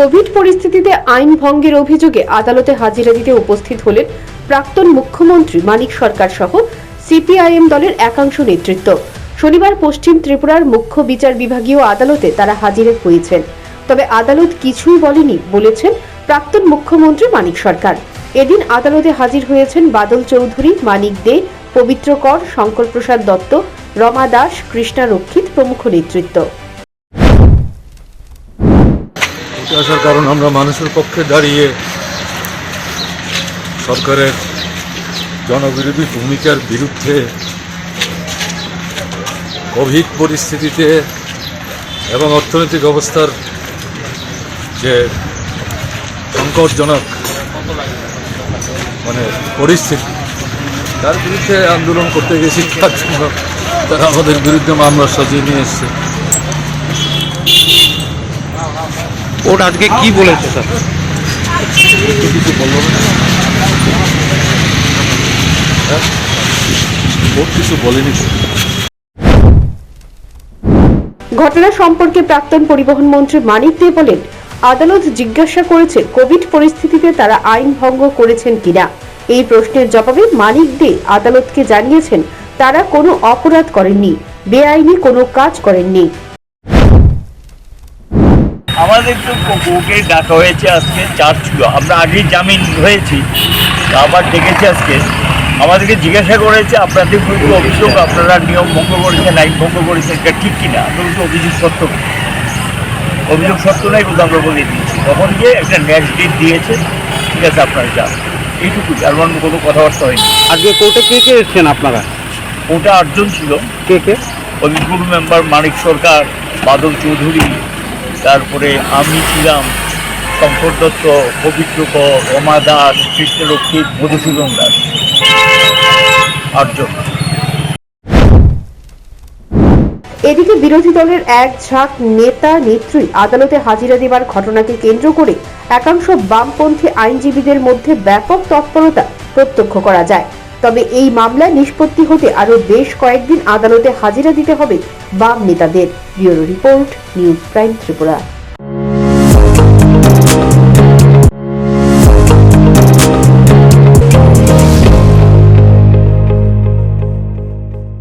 Covid পরিস্থিতিতে আইন ভঙ্গের অভিযোগে আদালতে হাজিরা দিতে উপস্থিত হলেন প্রাক্তন মুখ্যমন্ত্রী মানিক সরকার সহ সিপিআইএম দলের একাংশ নেতৃত্ব। শনিবার পশ্চিম ত্রিপুরার মুখ্য বিচার বিভাগীয় আদালতে তারা হাজিরে হয়েছেন। তবে আদালত কিছুই বলেনি বলেছেন প্রাক্তন মুখ্যমন্ত্রী মানিক সরকার। এদিন আদালতে হাজির হয়েছেন বাদল চৌধুরী, মানিক দে, পবিত্র কর, শঙ্কর প্রসাদ দত্ত, রমা দাস, কৃষ্ণা রক্ষিত প্রমুখ নেতৃত্ব। উঠে আসার কারণ আমরা মানুষের পক্ষে দাঁড়িয়ে সরকারের জনবিরোধী ভূমিকার বিরুদ্ধে কোভিড পরিস্থিতিতে এবং অর্থনৈতিক অবস্থার যে সংকটজনক মানে পরিস্থিতি, তার বিরুদ্ধে আন্দোলন করতে গেছি, তার জন্য তারা আমাদের বিরুদ্ধে মামলা সাজিয়ে নিয়ে এসছে। ওটা আজকে কি বলেছে, স্যার? ঘটনা সম্পর্কে প্রাক্তন পরিবহন মন্ত্রী মানিক দে বলেন, আদালত জিজ্ঞাসা করেছে কোভিড পরিস্থিতিতে তারা আইন ভঙ্গ করেছেন কিনা। এই প্রশ্নের জবাবে মানিক দে আদালতকে জানিয়েছেন, তারা কোনো অপরাধ করেননি, বেআইনি কোনো কাজ করেননি। আমাদের তো ওকে ডাকা হয়েছে আজকে চার ছিল। আমরা আগেই জামিন হয়েছি তা আবার ডেকেছে আজকে। আমাদেরকে জিজ্ঞাসা করেছে আপনাদের বিরুদ্ধে অভিযোগ আপনারা নিয়ম ভঙ্গ করেছেন আইন ভঙ্গ করেছেন এটা ঠিক কিনা? আমরা বলছি অভিযোগ সত্য। অভিযোগ সত্য নাই কিন্তু আমরা বলে দিয়েছি। তখন গিয়ে একটা নেক্সট ডেট দিয়েছে। ঠিক আছে আপনারা যান। এইটুকুই আর অন্য কোনো কথাবার্তা হয়নি। আজকে কোর্টে কে কে এসছেন আপনারা? ওটা আটজন ছিল। কে কে? অভিজ্ঞ মেম্বার মানিক সরকার বাদল চৌধুরী তারপরে আমি ছিলাম শঙ্কর দত্ত, পবিত্র রমা দাস কৃষ্ণরক্ষিত মধুসূদন দাস। আটজন। এদিকে বিরোধী দলের এক ঝাঁক নেতা নেত্রী আদালতে হাজিরা দেবার ঘটনাকে কেন্দ্র করে একাংশ বামপন্থী আইনজীবীদের মধ্যে ব্যাপক তৎপরতা প্রত্যক্ষ করা যায়। তবে এই মামলা নিষ্পত্তি হতে আরও বেশ কয়েকদিন আদালতে হাজিরা দিতে হবে বাম নেতাদের। Bureau report, news prime Tripura.